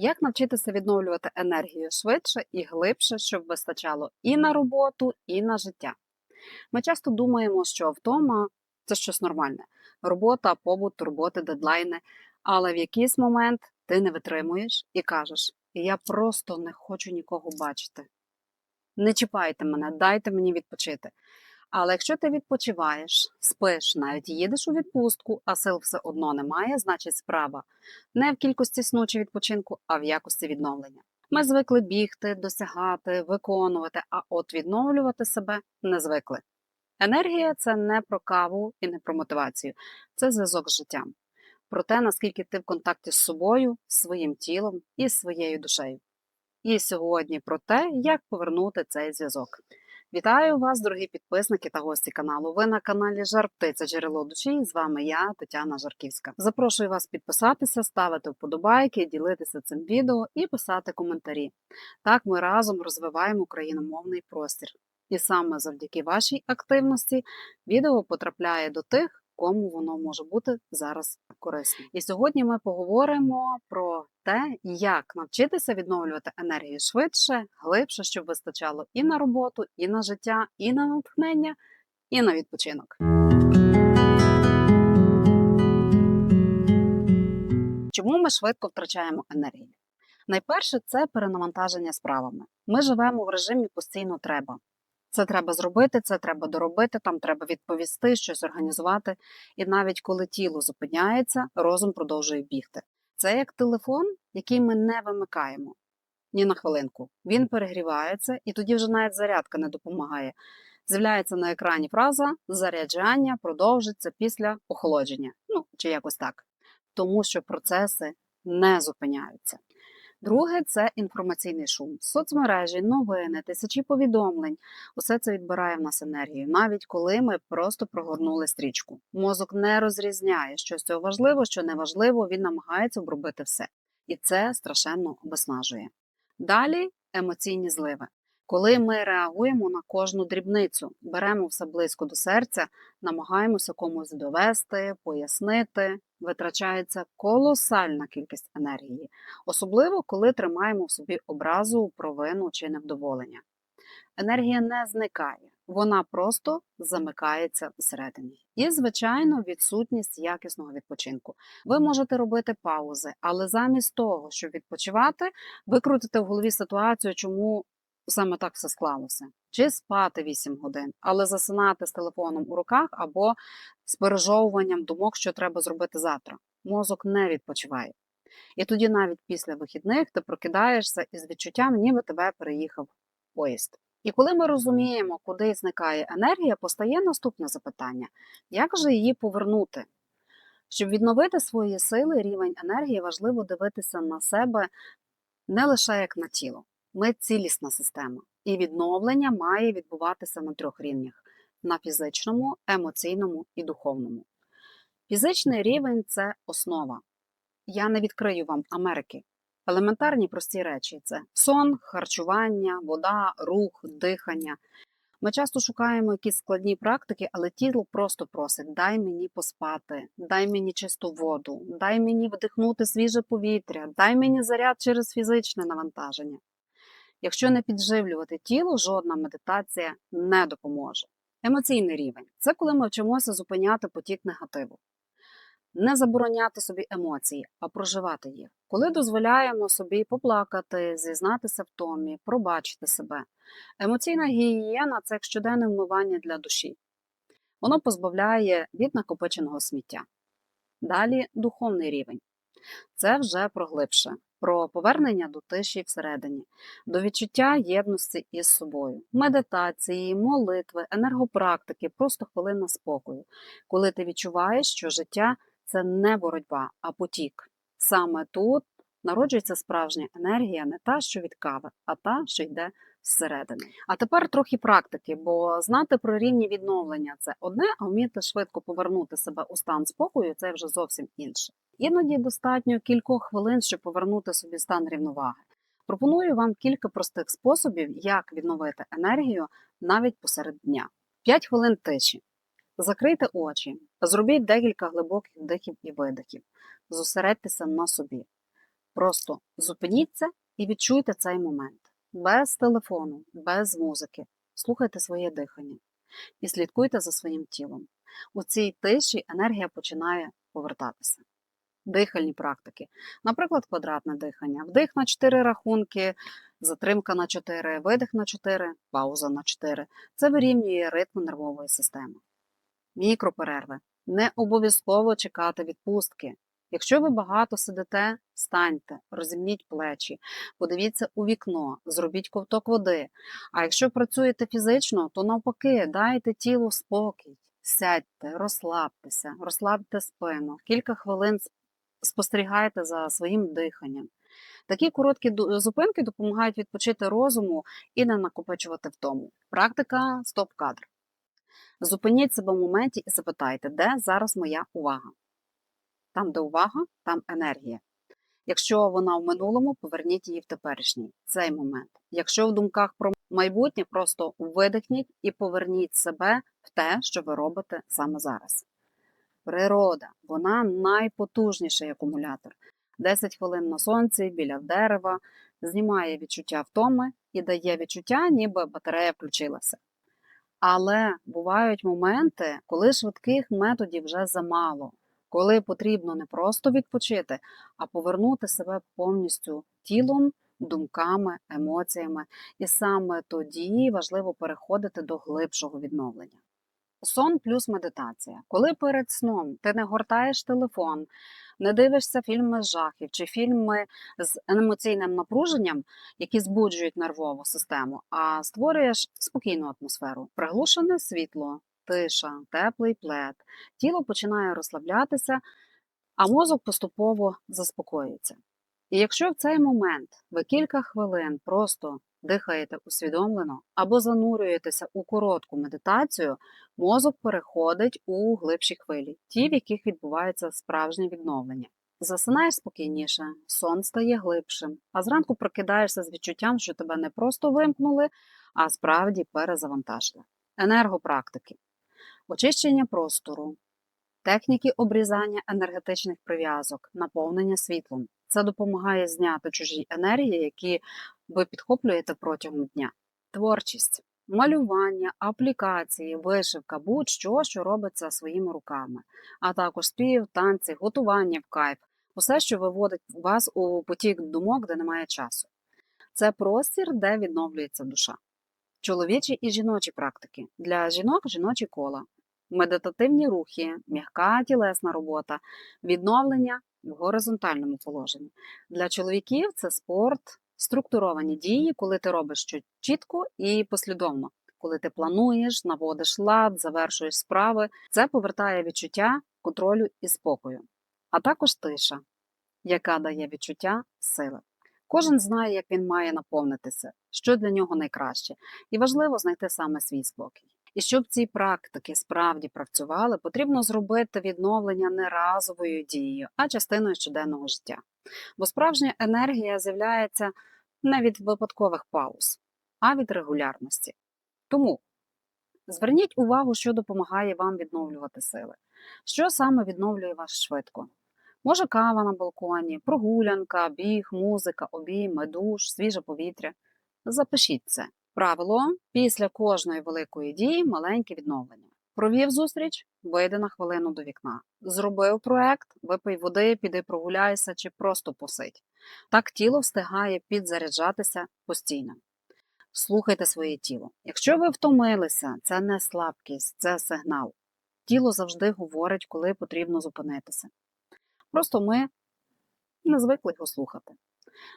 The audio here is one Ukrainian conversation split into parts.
Як навчитися відновлювати енергію швидше і глибше, щоб вистачало і на роботу, і на життя? Ми часто думаємо, що втома це щось нормальне: робота, побут, турботи, дедлайни. Але в якийсь момент ти не витримуєш і кажеш: Я просто не хочу нікого бачити. Не чіпайте мене, дайте мені відпочити. Але якщо ти відпочиваєш, спиш, навіть їдеш у відпустку, а сил все одно немає, значить справа не в кількості сну чи відпочинку, а в якості відновлення. Ми звикли бігти, досягати, виконувати, а от відновлювати себе не звикли. Енергія це не про каву і не про мотивацію, це зв'язок з життям, про те, наскільки ти в контакті з собою, своїм тілом і своєю душею. І сьогодні про те, як повернути цей зв'язок. Вітаю вас, дорогі підписники та гості каналу. Ви на каналі Жар Птиця Джерело душі. І з вами я, Тетяна Жарківська. Запрошую вас підписатися, ставити вподобайки, ділитися цим відео і писати коментарі. Так ми разом розвиваємо україномовний простір. І саме завдяки вашій активності відео потрапляє до тих, кому воно може бути зараз корисним. І сьогодні ми поговоримо про те, як навчитися відновлювати енергію швидше, глибше, щоб вистачало і на роботу, і на життя, і на натхнення, і на відпочинок. Чому ми швидко втрачаємо енергію? Найперше це перенавантаження справами. Ми живемо в режимі постійно треба. Це треба зробити, це треба доробити, там треба відповісти, щось організувати. І навіть коли тіло зупиняється, розум продовжує бігти. Це як телефон, який ми не вимикаємо ні на хвилинку. Він перегрівається, і тоді вже навіть зарядка не допомагає. З'являється на екрані фраза заряджання продовжиться після охолодження. Ну чи якось так. Тому що процеси не зупиняються. Друге це інформаційний шум. Соцмережі, новини, тисячі повідомлень. Усе це відбирає в нас енергію, навіть коли ми просто прогорнули стрічку. Мозок не розрізняє, що з цього важливо, що не важливо, він намагається обробити все. І це страшенно обеснажує. Далі емоційні зливи. Коли ми реагуємо на кожну дрібницю, беремо все близько до серця, намагаємося комусь довести, пояснити, витрачається колосальна кількість енергії, особливо коли тримаємо в собі образу, провину чи невдоволення. Енергія не зникає, вона просто замикається всередині. І, звичайно, відсутність якісного відпочинку. Ви можете робити паузи, але замість того, щоб відпочивати, ви крутите в голові ситуацію, чому саме так все склалося. Чи спати 8 годин, але засинати з телефоном у руках або з пережовуванням думок, що треба зробити завтра. Мозок не відпочиває. І тоді навіть після вихідних ти прокидаєшся із відчуттям, ніби тебе переїхав поїзд. І коли ми розуміємо, куди зникає енергія, постає наступне запитання: як же її повернути? Щоб відновити свої сили, рівень енергії важливо дивитися на себе не лише як на тіло. Ми цілісна система, і відновлення має відбуватися на трьох рівнях: на фізичному, емоційному і духовному. Фізичний рівень це основа. Я не відкрию вам Америки. Елементарні прості речі це сон, харчування, вода, рух, дихання. Ми часто шукаємо якісь складні практики, але тіло просто просить: дай мені поспати, дай мені чисту воду, дай мені вдихнути свіже повітря, дай мені заряд через фізичне навантаження. Якщо не підживлювати тіло, жодна медитація не допоможе. Емоційний рівень це коли ми вчимося зупиняти потік негативу, не забороняти собі емоції, а проживати їх. Коли дозволяємо собі поплакати, зізнатися в томі, пробачити себе. Емоційна гігієна це як щоденне вмивання для душі. Воно позбавляє від накопиченого сміття. Далі духовний рівень. Це вже про глибше, про повернення до тиші всередині, до відчуття єдності із собою, медитації, молитви, енергопрактики, просто хвилина спокою, коли ти відчуваєш, що життя це не боротьба, а потік. Саме тут народжується справжня енергія, не та, що від кави, а та, що йде зсередини. А тепер трохи практики, бо знати про рівні відновлення це одне, а вміти швидко повернути себе у стан спокою це вже зовсім інше. Іноді достатньо кількох хвилин, щоб повернути собі стан рівноваги. Пропоную вам кілька простих способів, як відновити енергію навіть посеред дня. 5 хвилин тиші. Закрийте очі, зробіть декілька глибоких вдихів і видихів, зосередьтеся на собі. Просто зупиніться і відчуйте цей момент. Без телефону, без музики. Слухайте своє дихання і слідкуйте за своїм тілом. У цій тиші енергія починає повертатися. Дихальні практики. Наприклад, квадратне дихання. Вдих на 4 рахунки, затримка на 4, видих на 4, пауза на 4. Це вирівнює ритм нервової системи. Мікроперерви. Не обов'язково чекати відпустки. Якщо ви багато сидите, станьте, розімніть плечі, подивіться у вікно, зробіть ковток води. А якщо працюєте фізично, то навпаки, дайте тілу спокій, сядьте, розслабтеся, розслабте спину, кілька хвилин спостерігайте за своїм диханням. Такі короткі зупинки допомагають відпочити розуму і не накопичувати втому. Практика стоп-кадр. Зупиніть себе в моменті і запитайте, де зараз моя увага. Там, де увага, там енергія. Якщо вона в минулому, поверніть її в теперішній цей момент. Якщо в думках про майбутнє, просто видихніть і поверніть себе в те, що ви робите саме зараз. Природа, вона найпотужніший акумулятор. 10 хвилин на сонці біля дерева знімає відчуття втоми і дає відчуття, ніби батарея включилася. Але бувають моменти, коли швидких методів вже замало, коли потрібно не просто відпочити, а повернути себе повністю тілом, думками, емоціями. І саме тоді важливо переходити до глибшого відновлення. Сон плюс медитація. Коли перед сном ти не гортаєш телефон, не дивишся фільми з жахів чи фільми з емоційним напруженням, які збуджують нервову систему, а створюєш спокійну атмосферу, приглушене світло, тиша, теплий плед, тіло починає розслаблятися, а мозок поступово заспокоюється. І якщо в цей момент ви кілька хвилин просто дихаєте усвідомлено або занурюєтеся у коротку медитацію, мозок переходить у глибші хвилі, ті, в яких відбувається справжнє відновлення. Засинаєш спокійніше, сон стає глибшим, а зранку прокидаєшся з відчуттям, що тебе не просто вимкнули, а справді перезавантажили. Енергопрактики, очищення простору, техніки обрізання енергетичних прив'язок, наповнення світлом. Це допомагає зняти чужі енергії, які ви підхоплюєте протягом дня. Творчість, малювання, аплікації, вишивка, будь-що, що робиться своїми руками, а також спів, танці, готування в кайф, усе, що виводить вас у потік думок, де немає часу. Це простір, де відновлюється душа. Чоловічі і жіночі практики. Для жінок жіночі кола, медитативні рухи, м'яка тілесна робота, відновлення в горизонтальному положенні. Для чоловіків це спорт, структуровані дії, коли ти робиш щось чітко і послідовно. Коли ти плануєш, наводиш лад, завершуєш справи, це повертає відчуття контролю і спокою, а також тиша, яка дає відчуття сили. Кожен знає, як він має наповнитися, що для нього найкраще, і важливо знайти саме свій спокій. І щоб ці практики справді працювали, потрібно зробити відновлення не разовою дією, а частиною щоденного життя. Бо справжня енергія з'являється не від випадкових пауз, а від регулярності. Тому зверніть увагу, що допомагає вам відновлювати сили, що саме відновлює вас швидко. Може кава на балконі, прогулянка, біг, музика, обійми, душ, свіже повітря. Запишіть це. Правило після кожної великої дії маленьке відновлення. Провів зустріч, вийди на хвилину до вікна. Зробив проект, випий води, піди прогуляйся чи просто посидь. Так тіло встигає підзаряджатися постійно. Слухайте своє тіло. Якщо ви втомилися, це не слабкість, це сигнал. Тіло завжди говорить, коли потрібно зупинитися. Просто ми не звикли його слухати.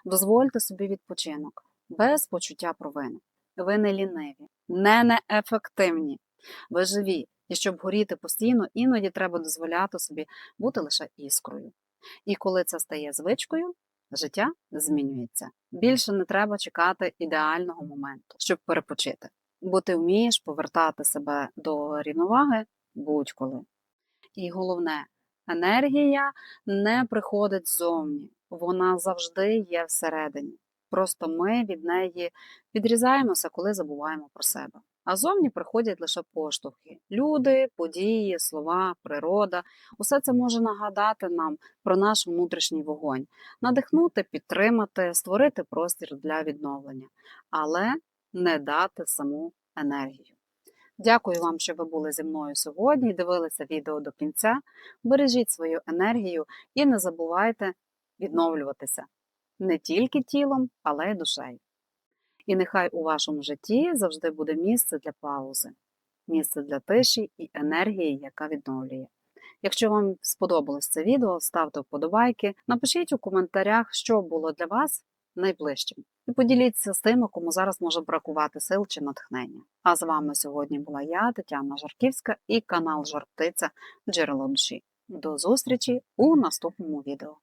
Дозвольте собі відпочинок без почуття провини. Ви не ліниві, не неефективні. Ви живі, і щоб горіти постійно, іноді треба дозволяти собі бути лише іскрою. І коли це стає звичкою, життя змінюється. Більше не треба чекати ідеального моменту, щоб перепочити, бо ти вмієш повертати себе до рівноваги будь-коли. І головне, енергія не приходить ззовні, вона завжди є всередині. Просто ми від неї відрізаємося, коли забуваємо про себе. А зовні приходять лише поштовхи: люди, події, слова, природа. Усе це може нагадати нам про наш внутрішній вогонь, надихнути, підтримати, створити простір для відновлення, але не дати саму енергію. Дякую вам, що ви були зі мною сьогодні дивилися відео до кінця. Бережіть свою енергію і не забувайте відновлюватися не тільки тілом, але й душею. І нехай у вашому житті завжди буде місце для паузи, місце для тиші і енергії, яка відновлює. Якщо вам сподобалось це відео, ставте вподобайки, напишіть у коментарях, що було для вас найближчим. І поділіться з тими, кому зараз може бракувати сил чи натхнення. А з вами сьогодні була я, Тетяна Жарківська, і канал Жарптиця Джерело душі. До зустрічі у наступному відео.